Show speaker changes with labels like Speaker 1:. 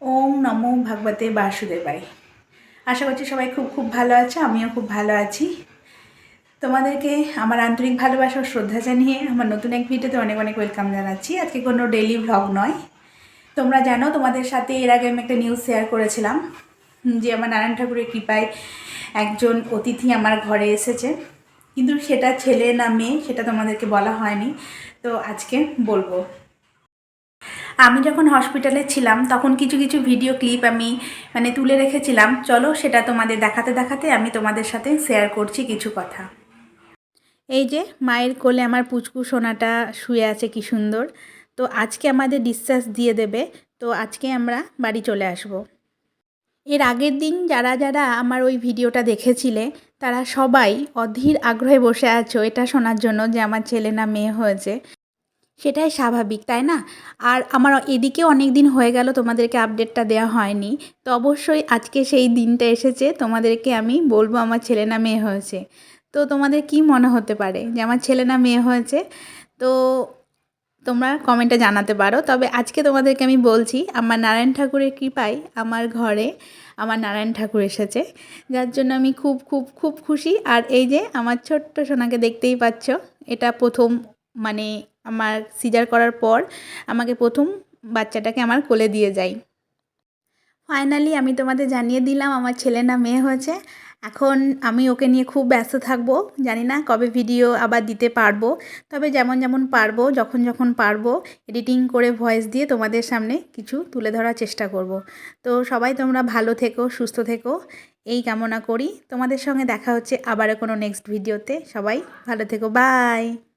Speaker 1: ওম নমো ভাগবতে বাসুদেবাই আশা করছি সবাই খুব খুব ভালো আছে, আমিও খুব ভালো আছি। তোমাদেরকে আমার আন্তরিক ভালোবাসা ও শ্রদ্ধা জানিয়ে আমার নতুন এক ভিডিওতে অনেক অনেক ওয়েলকাম জানাচ্ছি। আজকে কোনো ডেলি ভ্লগ নয়। তোমরা জানো, তোমাদের সাথে এর আগে আমি একটা নিউজ শেয়ার করেছিলাম যে আমার নারায়ণ ঠাকুরের কৃপায় একজন অতিথি আমার ঘরে এসেছে। কিন্তু সেটা ছেলে না মেয়ে, সেটা তোমাদেরকে বলা হয়নি। তো আজকে বলব। আমি যখন হসপিটালে ছিলাম, তখন কিছু কিছু ভিডিও ক্লিপ আমি মানে তুলে রেখেছিলাম। চলো, সেটা তোমাদের দেখাতে দেখাতে আমি তোমাদের সাথে শেয়ার করছি কিছু কথা। এই যে, মায়ের কোলে আমার পুচকু সোনাটা শুয়ে আছে, কি সুন্দর। তো আজকে আমাদের ডিসচার্জ দিয়ে দেবে। তো আজকে আমরা বাড়ি চলে আসব। এর আগের দিন যারা যারা আমার ওই ভিডিওটা দেখেছিলে, তারা সবাই অধীর আগ্রহে বসে আছো এটা শোনার জন্য যে আমার ছেলে না মেয়ে হয়েছে। সেটাই স্বাভাবিক, তাই না? আর আমার এদিকে অনেক দিন হয়ে গেল তোমাদেরকে আপডেটটা দেওয়া হয়নি। তো অবশ্যই আজকে সেই দিনটা এসেছে, তোমাদেরকে আমি বলব আমার ছেলে না মেয়ে হয়েছে। তো তোমাদের কি মনে হতে পারে যে আমার ছেলে না মেয়ে হয়েছে? তো তোমরা কমেন্টে জানাতে পারো। তবে আজকে তোমাদেরকে আমি বলছি, আমার নারায়ণ ঠাকুরের কৃপায় আমার ঘরে আমার নারায়ণ ঠাকুর এসেছে, যার জন্য আমি খুব খুব খুব খুশি। আর এই যে আমার ছোট্ট সোনাকে দেখতেই পাচ্ছ, এটা প্রথম মানে আমার সিজার করার পর আমাকে প্রথম বাচ্চাটাকে আমার কোলে দিয়ে যায়। ফাইনালি আমি তোমাদের জানিয়ে দিলাম, আমার ছেলে না মেয়ে হয়েছে। এখন আমি ওকে নিয়ে খুব ব্যস্ত থাকব, জানি না কবে ভিডিও আবার দিতে পারব। তবে যেমন যেমন পারব, যখন যখন পারব এডিটিং করে ভয়েস দিয়ে তোমাদের সামনে কিছু তুলে ধরার চেষ্টা করব। তো সবাই তোমরা ভালো থেকো, সুস্থ থেকো, এই কামনা করি। তোমাদের সঙ্গে দেখা হচ্ছে আবারও কোনো নেক্সট ভিডিওতে সবাই ভালো থেকো বাই